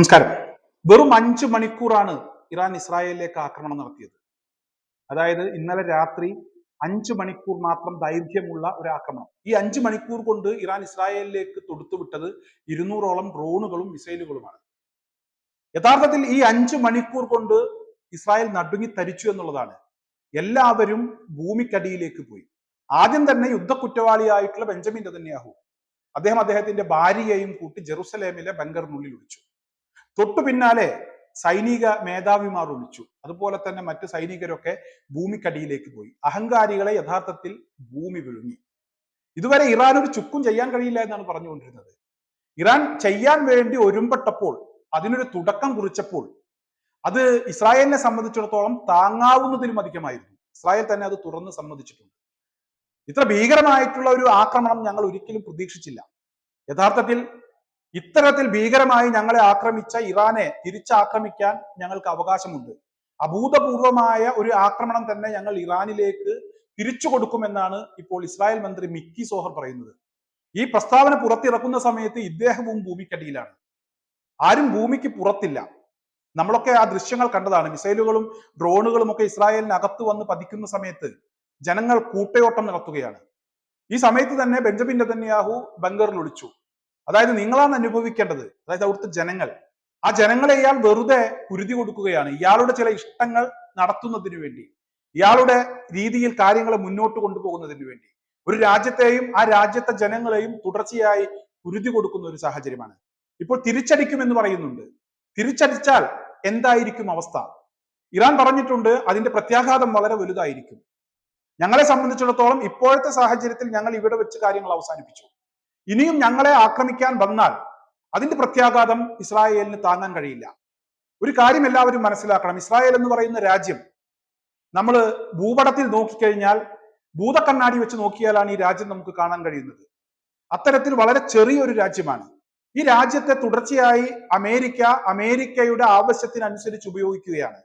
നമസ്കാരം. വെറും അഞ്ച് മണിക്കൂറാണ് ഇറാൻ ഇസ്രായേലിലേക്ക് ആക്രമണം നടത്തിയത്. അതായത് ഇന്നലെ രാത്രി അഞ്ച് മണിക്കൂർ മാത്രം ദൈർഘ്യമുള്ള ഒരു ആക്രമണം. ഈ അഞ്ച് മണിക്കൂർ കൊണ്ട് ഇറാൻ ഇസ്രായേലിലേക്ക് തൊടുത്തുവിട്ടത് ഇരുന്നൂറോളം ഡ്രോണുകളും മിസൈലുകളുമാണ്. യഥാർത്ഥത്തിൽ ഈ അഞ്ച് മണിക്കൂർ കൊണ്ട് ഇസ്രായേൽ നടുങ്ങി തരിച്ചു എന്നുള്ളതാണ്. എല്ലാവരും ഭൂമിക്കടിയിലേക്ക് പോയി. ആദ്യം തന്നെ യുദ്ധ കുറ്റവാളിയായിട്ടുള്ള ബെഞ്ചമിൻ തന്നെയാഹു അദ്ദേഹം അദ്ദേഹത്തിന്റെ ഭാര്യയെയും കൂട്ടി ജെറുസലേമിലെ ബങ്കറിനുള്ളിൽ ഒളിച്ചു തൊട്ടു പിന്നാലെ സൈനിക മേധാവിമാർ ഒളിച്ചു. അതുപോലെ തന്നെ മറ്റ് സൈനികരൊക്കെ ഭൂമിക്കടിയിലേക്ക് പോയി. അഹങ്കാരികളെ യഥാർത്ഥത്തിൽ ഭൂമി വിഴുങ്ങി. ഇതുവരെ ഇറാൻ ഒരു ചുക്കും ചെയ്യാൻ കഴിയില്ല എന്നാണ് പറഞ്ഞുകൊണ്ടിരുന്നത്. ഇറാൻ ചെയ്യാൻ വേണ്ടി ഒരുമ്പെട്ടപ്പോൾ അതിനൊരു തുടക്കം കുറിച്ചപ്പോൾ അത് ഇസ്രായേലിനെ സംബന്ധിച്ചിടത്തോളം താങ്ങാവുന്നതിലും അധികമായിരുന്നു. ഇസ്രായേൽ തന്നെ അത് തുറന്ന് സമ്മതിച്ചിട്ടുണ്ട്. ഇത്ര ഭീകരമായിട്ടുള്ള ഒരു ആക്രമണം ഞങ്ങൾ ഒരിക്കലും പ്രതീക്ഷിച്ചില്ല. യഥാർത്ഥത്തിൽ ഇത്തരത്തിൽ ഭീകരമായി ഞങ്ങളെ ആക്രമിച്ച ഇറാനെ തിരിച്ചാക്രമിക്കാൻ ഞങ്ങൾക്ക് അവകാശമുണ്ട്. അഭൂതപൂർവമായ ഒരു ആക്രമണം തന്നെ ഞങ്ങൾ ഇറാനിലേക്ക് തിരിച്ചു കൊടുക്കുമെന്നാണ് ഇപ്പോൾ ഇസ്രായേൽ മന്ത്രി മിക്കി സോഹർ പറയുന്നത്. ഈ പ്രസ്താവന പുറത്തിറക്കുന്ന സമയത്ത് ഇദ്ദേഹവും ഭൂമിക്കടിയിലാണ്. ആരും ഭൂമിക്ക് പുറത്തില്ല. നമ്മളൊക്കെ ആ ദൃശ്യങ്ങൾ കണ്ടതാണ്. മിസൈലുകളും ഡ്രോണുകളും ഒക്കെ ഇസ്രായേലിനകത്ത് വന്ന് പതിക്കുന്ന സമയത്ത് ജനങ്ങൾ കൂട്ടയോട്ടം നടത്തുകയാണ്. ഈ സമയത്ത് തന്നെ ബെഞ്ചമിൻ നെതന്യാഹു ബംഗറിൽ ഒളിച്ചു. അതായത് നിങ്ങളാണ് അനുഭവിക്കേണ്ടത്. അതായത് അവിടുത്തെ ജനങ്ങൾ. ആ ജനങ്ങളെ ഇയാൾ വെറുതെ കുരുതി കൊടുക്കുകയാണ്. ഇയാളുടെ ചില ഇഷ്ടങ്ങൾ നടത്തുന്നതിന് വേണ്ടി. ഇയാളുടെ രീതിയിൽ കാര്യങ്ങളെ മുന്നോട്ട് കൊണ്ടുപോകുന്നതിന് വേണ്ടി. ഒരു രാജ്യത്തെയും ആ രാജ്യത്തെ ജനങ്ങളെയും തുടർച്ചയായി കുരുതി കൊടുക്കുന്ന ഒരു സാഹചര്യമാണ്. ഇപ്പോൾ തിരിച്ചടിക്കുമെന്ന് പറയുന്നുണ്ട്. തിരിച്ചടിച്ചാൽ എന്തായിരിക്കും അവസ്ഥ? ഇറാൻ പറഞ്ഞിട്ടുണ്ട് അതിന്റെ പ്രത്യാഘാതം വളരെ വലുതായിരിക്കും. ഞങ്ങളെ സംബന്ധിച്ചിടത്തോളം ഇപ്പോഴത്തെ സാഹചര്യത്തിൽ ഞങ്ങൾ ഇവിടെ വെച്ച് കാര്യങ്ങൾ അവസാനിപ്പിച്ചു. ഇനിയും ഞങ്ങളെ ആക്രമിക്കാൻ വന്നാൽ അതിന്റെ പ്രത്യാഘാതം ഇസ്രായേലിന് താങ്ങാൻ കഴിയില്ല. ഒരു കാര്യം എല്ലാവരും മനസ്സിലാക്കണം. ഇസ്രായേൽ എന്ന് പറയുന്ന രാജ്യം നമ്മൾ ഭൂപടത്തിൽ നോക്കിക്കഴിഞ്ഞാൽ ഭൂതക്കണ്ണാടി വെച്ച് നോക്കിയാലാണ് ഈ രാജ്യം നമുക്ക് കാണാൻ കഴിയുന്നത്. അത്തരത്തിൽ വളരെ ചെറിയൊരു രാജ്യമാണ്. ഈ രാജ്യത്തെ തുടർച്ചയായി അമേരിക്ക അമേരിക്കയുടെ ആവശ്യത്തിനനുസരിച്ച് ഉപയോഗിക്കുകയാണ്.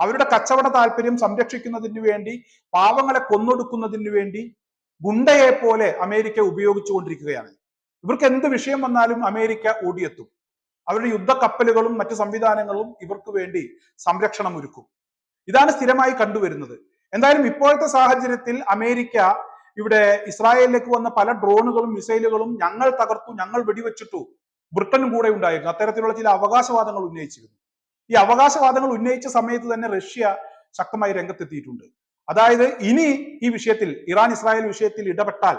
അവരുടെ കച്ചവട താല്പര്യം സംരക്ഷിക്കുന്നതിന് വേണ്ടി പാവങ്ങളെ കൊന്നൊടുക്കുന്നതിന് വേണ്ടി ഗുണ്ടയെ പോലെ അമേരിക്ക ഉപയോഗിച്ചുകൊണ്ടിരിക്കുകയാണ്. ഇവർക്ക് എന്ത് വിഷയം വന്നാലും അമേരിക്ക ഓടിയെത്തും. അവരുടെ യുദ്ധ കപ്പലുകളും മറ്റു സംവിധാനങ്ങളും ഇവർക്ക് വേണ്ടി സംരക്ഷണം ഒരുക്കും ഇതാണ് സ്ഥിരമായി കണ്ടുവരുന്നത്. എന്തായാലും ഇപ്പോഴത്തെ സാഹചര്യത്തിൽ അമേരിക്ക ഇവിടെ ഇസ്രായേലിലേക്ക് വന്ന പല ഡ്രോണുകളും മിസൈലുകളും ഞങ്ങൾ തകർത്തു ഞങ്ങൾ വെടിവെച്ചിട്ടു. ബ്രിട്ടനും കൂടെ ഉണ്ടായിരുന്നു. അത്തരത്തിലുള്ള ചില അവകാശവാദങ്ങൾ ഉന്നയിച്ചിരുന്നു. ഈ അവകാശവാദങ്ങൾ ഉന്നയിച്ച സമയത്ത് തന്നെ റഷ്യ ശക്തമായി രംഗത്തെത്തിയിട്ടുണ്ട്. അതായത് ഇനി ഈ വിഷയത്തിൽ ഇറാൻ ഇസ്രായേൽ വിഷയത്തിൽ ഇടപെട്ടാൽ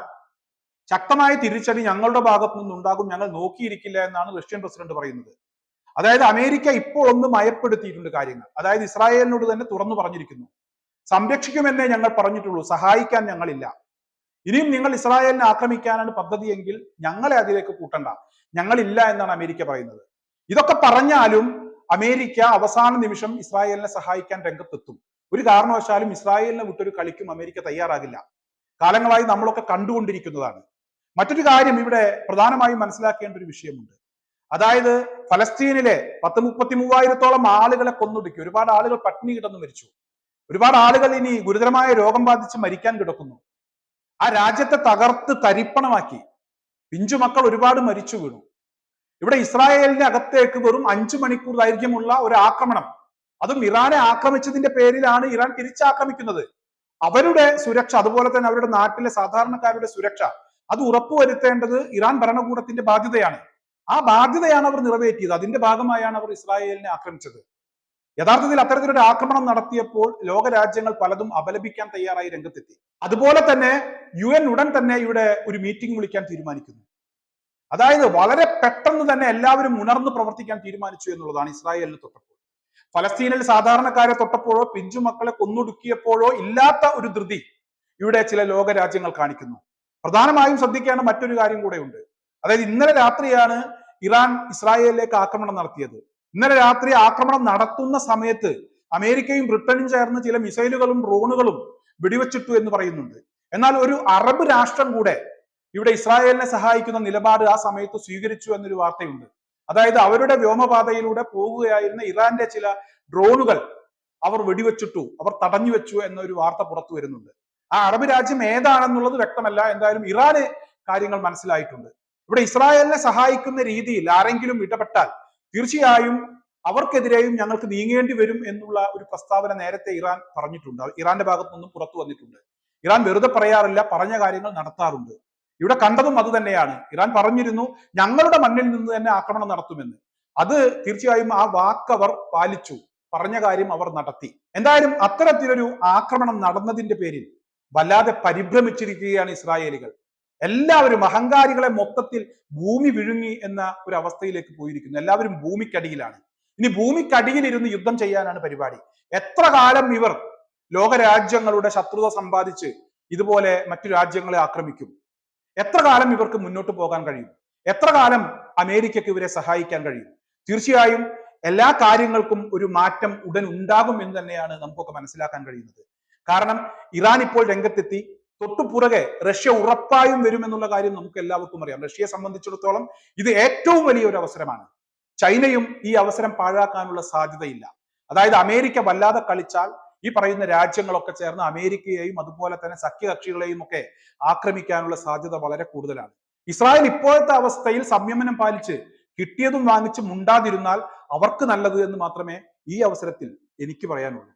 ശക്തമായ തിരിച്ചടി ഞങ്ങളുടെ ഭാഗത്തു നിന്നുണ്ടാകും. ഞങ്ങൾ നോക്കിയിരിക്കില്ല എന്നാണ് റഷ്യൻ പ്രസിഡന്റ് പറയുന്നത്. അതായത് അമേരിക്ക ഇപ്പോൾ ഒന്ന് മയപ്പെടുത്തിയിട്ടുണ്ട് കാര്യങ്ങൾ. അതായത് ഇസ്രായേലിനോട് തന്നെ തുറന്നു പറഞ്ഞിരിക്കുന്നു. സംരക്ഷിക്കുമെന്നേ ഞങ്ങൾ പറഞ്ഞിട്ടുള്ളൂ. സഹായിക്കാൻ ഞങ്ങളില്ല. ഇനിയും നിങ്ങൾ ഇസ്രായേലിനെ ആക്രമിക്കാനാണ് പദ്ധതിയെങ്കിൽ ഞങ്ങളെ അതിലേക്ക് കൂട്ടണ്ട. ഞങ്ങളില്ല എന്നാണ് അമേരിക്ക പറയുന്നത്. ഇതൊക്കെ പറഞ്ഞാലും അമേരിക്ക അവസാന നിമിഷം ഇസ്രായേലിനെ സഹായിക്കാൻ രംഗത്തെത്തും. ഒരു കാരണവശാലും ഇസ്രായേലിനെ വിട്ടൊരു കളിക്കും അമേരിക്ക തയ്യാറാകില്ല. കാലങ്ങളായി നമ്മളൊക്കെ കണ്ടുകൊണ്ടിരിക്കുന്നതാണ്. മറ്റൊരു കാര്യം ഇവിടെ പ്രധാനമായും മനസ്സിലാക്കേണ്ട ഒരു വിഷയമുണ്ട്. അതായത് ഫലസ്തീനിലെ പത്ത് മുപ്പത്തി മൂവായിരത്തോളം ആളുകളെ കൊന്നൊടുക്കി. ഒരുപാട് ആളുകൾ പട്ടിണി കിടന്നു മരിച്ചു. ഒരുപാട് ആളുകൾ ഇനി ഗുരുതരമായ രോഗം ബാധിച്ച് മരിക്കാൻ കിടക്കുന്നു. ആ രാജ്യത്തെ തകർത്ത് തരിപ്പണമാക്കി. പിഞ്ചുമക്കൾ ഒരുപാട് മരിച്ചു വീണു. ഇവിടെ ഇസ്രായേലിന്റെ അകത്തേക്ക് വെറും അഞ്ചു മണിക്കൂർ ദൈർഘ്യമുള്ള ഒരു ആക്രമണം അതും ഇറാനെ ആക്രമിച്ചതിന്റെ പേരിലാണ് ഇറാൻ തിരിച്ചാക്രമിക്കുന്നത്. അവരുടെ സുരക്ഷ അതുപോലെ തന്നെ അവരുടെ നാട്ടിലെ സാധാരണക്കാരുടെ സുരക്ഷ അത് ഉറപ്പുവരുത്തേണ്ടത് ഇറാൻ ഭരണകൂടത്തിന്റെ ബാധ്യതയാണ്. ആ ബാധ്യതയാണ് അവർ നിറവേറ്റിയത്. അതിന്റെ ഭാഗമായാണ് അവർ ഇസ്രായേലിനെ ആക്രമിച്ചത്. യഥാർത്ഥത്തിൽ അത്തരത്തിലൊരു ആക്രമണം നടത്തിയപ്പോൾ ലോകരാജ്യങ്ങൾ പലതും അപലപിക്കാൻ തയ്യാറായി രംഗത്തെത്തി. അതുപോലെ തന്നെ യു എൻ ഉടൻ തന്നെ ഇവിടെ ഒരു മീറ്റിംഗ് വിളിക്കാൻ തീരുമാനിക്കുന്നു. അതായത് വളരെ പെട്ടെന്ന് തന്നെ എല്ലാവരും ഉണർന്ന് പ്രവർത്തിക്കാൻ തീരുമാനിച്ചു എന്നുള്ളതാണ് ഇസ്രായേലിന് തൊട്ടപ്പോൾ. ഫലസ്തീനിൽ സാധാരണക്കാരെ തൊട്ടപ്പോഴോ പിഞ്ചു മക്കളെ കൊന്നൊടുക്കിയപ്പോഴോ ഇല്ലാത്ത ഒരു ധൃതി ഇവിടെ ചില ലോക രാജ്യങ്ങൾ കാണിക്കുന്നു. പ്രധാനമായും ശ്രദ്ധിക്കേണ്ട മറ്റൊരു കാര്യം കൂടെ ഉണ്ട് അതായത് ഇന്നലെ രാത്രിയാണ് ഇറാൻ ഇസ്രായേലിലേക്ക് ആക്രമണം നടത്തിയത്. ഇന്നലെ രാത്രി ആക്രമണം നടത്തുന്ന സമയത്ത് അമേരിക്കയും ബ്രിട്ടനും ചേർന്ന് ചില മിസൈലുകളും ഡ്രോണുകളും വെടിവെച്ചിട്ടു എന്ന് പറയുന്നുണ്ട്. എന്നാൽ ഒരു അറബ് രാഷ്ട്രം കൂടെ ഇവിടെ ഇസ്രായേലിനെ സഹായിക്കുന്ന നിലപാട് ആ സമയത്ത് സ്വീകരിച്ചു എന്നൊരു വാർത്തയുണ്ട്. അതായത് അവരുടെ വ്യോമപാതയിലൂടെ പോവുകയായിരുന്ന ഇറാന്റെ ചില ഡ്രോണുകൾ അവർ വെടിവെച്ചിട്ടു അവർ തടഞ്ഞു വെച്ചു എന്നൊരു വാർത്ത പുറത്തു വരുന്നുണ്ട്. ആ അറബ് രാജ്യം ഏതാണെന്നുള്ളത് വ്യക്തമല്ല. എന്തായാലും ഇറാന് കാര്യങ്ങൾ മനസ്സിലായിട്ടുണ്ട്. ഇവിടെ ഇസ്രായേലിനെ സഹായിക്കുന്ന രീതിയിൽ ആരെങ്കിലും ഇടപെട്ടാൽ തീർച്ചയായും അവർക്കെതിരെയും ഞങ്ങൾക്ക് നീങ്ങേണ്ടി വരും എന്നുള്ള ഒരു പ്രസ്താവന നേരത്തെ ഇറാൻ പറഞ്ഞിട്ടുണ്ട്. ഇറാന്റെ ഭാഗത്തു നിന്നും പുറത്തു വന്നിട്ടുണ്ട്. ഇറാൻ വെറുതെ പറയാറില്ല പറഞ്ഞ കാര്യങ്ങൾ നടത്താറുണ്ട്. ഇവിടെ കണ്ടതും അത് തന്നെയാണ്. ഇറാൻ പറഞ്ഞിരുന്നു ഞങ്ങളുടെ മണ്ണിൽ നിന്ന് തന്നെ ആക്രമണം നടത്തുമെന്ന്. അത് തീർച്ചയായും ആ വാക്ക് അവർ പാലിച്ചു. പറഞ്ഞ കാര്യം അവർ നടത്തി. എന്തായാലും അത്തരത്തിലൊരു ആക്രമണം നടന്നതിന്റെ പേരിൽ വല്ലാതെ പരിഭ്രമിച്ചിരിക്കുകയാണ് ഇസ്രായേലികൾ. എല്ലാവരും അഹങ്കാരികളെ മൊത്തത്തിൽ ഭൂമി വിഴുങ്ങി എന്ന ഒരു അവസ്ഥയിലേക്ക് പോയിരിക്കുന്നു. എല്ലാവരും ഭൂമിക്കടിയിലാണ്. ഇനി ഭൂമിക്കടിയിൽ ഇരുന്ന് യുദ്ധം ചെയ്യാനാണ് പരിപാടി. എത്ര കാലം ഇവർ ലോകരാജ്യങ്ങളുടെ ശത്രുത സമ്പാദിച്ച് ഇതുപോലെ മറ്റു രാജ്യങ്ങളെ ആക്രമിക്കും? എത്ര കാലം ഇവർക്ക് മുന്നോട്ട് പോകാൻ കഴിയും? എത്ര കാലം അമേരിക്കയ്ക്ക് ഇവരെ സഹായിക്കാൻ കഴിയും? തീർച്ചയായും എല്ലാ കാര്യങ്ങൾക്കും ഒരു മാറ്റം ഉടൻ ഉണ്ടാകും എന്ന് തന്നെയാണ് നമുക്കൊക്കെ മനസ്സിലാക്കാൻ കഴിയുന്നത്. കാരണം ഇറാൻ ഇപ്പോൾ രംഗത്തെത്തി. തൊട്ടുപുറകെ റഷ്യ ഉറപ്പായും വരുമെന്നുള്ള കാര്യം നമുക്ക് എല്ലാവർക്കും അറിയാം. റഷ്യയെ സംബന്ധിച്ചിടത്തോളം ഇത് ഏറ്റവും വലിയ ഒരു അവസരമാണ്. ചൈനയും ഈ അവസരം പാഴാക്കാനുള്ള സാധ്യതയില്ല. അതായത് അമേരിക്ക വല്ലാതെ കളിച്ചാൽ ഈ പറയുന്ന രാജ്യങ്ങളൊക്കെ ചേർന്ന് അമേരിക്കയെയും അതുപോലെ തന്നെ സഖ്യകക്ഷികളെയും ഒക്കെ ആക്രമിക്കാനുള്ള സാധ്യത വളരെ കൂടുതലാണ്. ഇസ്രായേൽ ഇപ്പോഴത്തെ അവസ്ഥയിൽ സംയമനം പാലിച്ച് കിട്ടിയതും വാങ്ങിച്ച് മുണ്ടാതിരുന്നാൽ അവർക്ക് നല്ലത് എന്ന് മാത്രമേ ഈ അവസരത്തിൽ എനിക്ക് പറയാനുള്ളൂ.